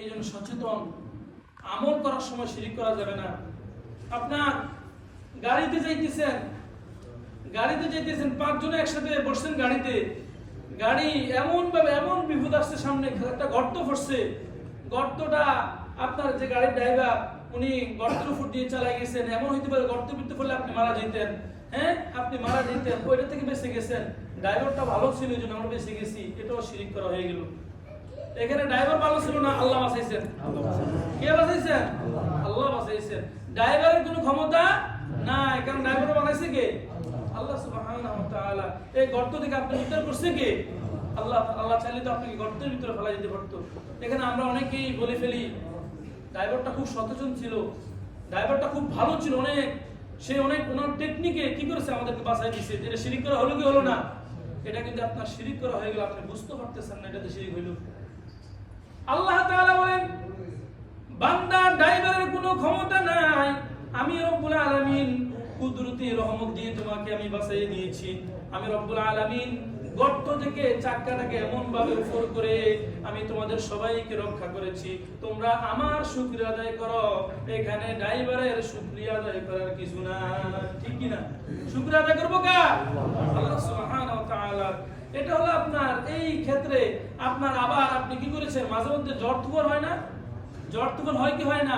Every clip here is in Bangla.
এই জন্য সচেতন। আমল করার সময় শিরিক করা যাবে না। আপনার গাড়িতে যাইতেছেন গাড়িতে যাইতেছেন, পাঁচজনে একসাথে বসছেন গাড়িতে। গাড়ি এমন ভাবে এমন বিপদ আসছে সামনে, একটা গর্ত পড়ছে। গর্তটা আপনার যে গাড়ির ড্রাইভার, উনি গর্তের উপর দিয়ে চালাই গেছেন। এমন হইতে পারে গর্ত বিরতে পড়লে আপনি মারা যেতেন। হ্যাঁ আপনি মারা যেতেন, ওইটা থেকে বেঁচে গেছেন। ড্রাইভারটা ভালো ছিল, এই জন্য আমরা বেঁচে গেছি। এটাও শিরিক করা হয়ে গেল। এখানে ড্রাইভার ভালো ছিল না, আল্লাহ বাঁচাইছেন। কে বাঁচাইছেন? আল্লাহ বাঁচাইছেন। ড্রাইভারের কোনো ক্ষমতা নাই, কারণ ড্রাইভার বানাইছে কে? আল্লাহ সুবহানাহু এই গর্ত থেকে আপনি উদ্ধার করছে কে? আল্লাহ আল্লাহ চাইলে তো আপনাকে গর্তের ভিতরে ফেলা যেতে পারতো। এখানে আমরা অনেকেই বলে ফেলি ড্রাইভারটা খুব সচেতন ছিল ড্রাইভারটা খুব ভালো ছিল অনেক। সে অনেক ওনার টেকনিকে কি করেছে আমাদেরকে বাঁচাই দিয়েছে যেটা শিরিক করা হলো কি হলো না? এটা কিন্তু আপনার শিরিক করা হয়ে গেল, আপনি বুঝতে পারতেছেন না এটাতে শিরিক হইল। আল্লাহ তাআলা বলেন, বান্দা ড্রাইভারের কোনো ক্ষমতা নাই। আমি রব্বুল আলামিন কুদরতি রহমত দিয়ে তোমাকে আমি বাঁচিয়ে দিয়েছি। আমি রব্বুল আলামিন গর্ত থেকে চাক্কাটাকে এমন ভাবে উপর করে আমি তোমাদের সবাইকে রক্ষা করেছি। তোমরা আমার শুকরিয়া আদায় করো। এখানে ড্রাইভারের শুকরিয়া আদায় করার কিছু না ঠিক কি না শুকরিয়া আদায় করব কা? আল্লাহ সুবহানাহু এটা হলো আপনার, এই ক্ষেত্রে আপনার আবার আপনি কি করেছেন? মাঝে মধ্যে জ্বর তুফান হয় না? জ্বর তুফান হয় কি হয় না?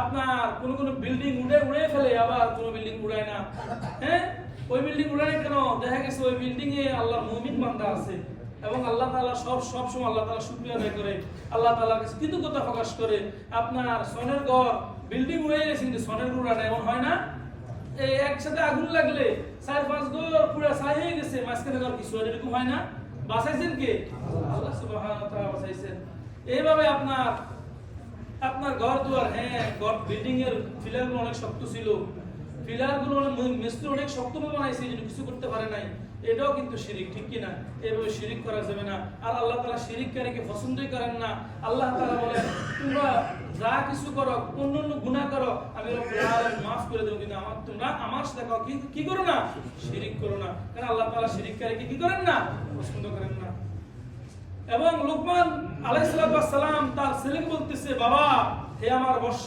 আপনার কোন কোন বিল্ডিং উড়ে উড়ে ফেলে, আবার কোন বিল্ডিং উড়ায় না। হ্যাঁ? ওই বিল্ডিং উড়ায় কেন? দেখা গেছে ওই বিল্ডিং এ আল্লাহ মুমিন বান্দা আছে। এবং আল্লাহ তাআলা সব সব সময় আল্লাহ তালা শুকরিয়া আদায় করে। আল্লাহ তাআলার কাছে কৃতজ্ঞতা প্রকাশ করে। আপনার সনের ঘর বিল্ডিং উড়ে গেছে, কিন্তু সনের ঘর এমন হয় না? একসাথে আগুন লাগলে চার পাঁচ ঘর পুরো ছাই গেছে, মাঝখানে ঘর কিছু আর এরকম হয় না। বাঁচাইছেন কে? আল্লাহ সুবহানাহু ওয়া তাআলা বাঁচাইছেন। এইভাবে আপনার আপনার ঘর দুয়ার হ্যাঁ ঘর বিল্ডিং এর ফিলার অনেক শক্ত ছিল। ফিলারগুলো অনেক মিস্ত্রি অনেক শক্ত ভাবে বানাইছে, এই কিছু করতে পারে নাই। এটাও কিন্তু শিরিক, ঠিক কি না এইভাবে শিরিক করা যাবে না। আর আল্লাহ তাআলা শিরিককারীকে পছন্দই করেন না। আল্লাহ তাআলা বলেন, তোমরা যা কিছু করো, অন্য অন্য গুনাহ করো, আমি মাফ করে দেব। কিন্তু আমার তোমরা আমার সাথে কি করো না? শিরিক করো না। কারণ আল্লাহ তাআলা শিরিককারীকে কি করেন না? পছন্দ করেন না। এবং লোকমান আলাইসালাম তার ছেলেকে বলতেছে, বাবা, হে আমার বর্ষ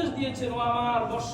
উপদেশ দিয়েছেন ও আমার বর্ষ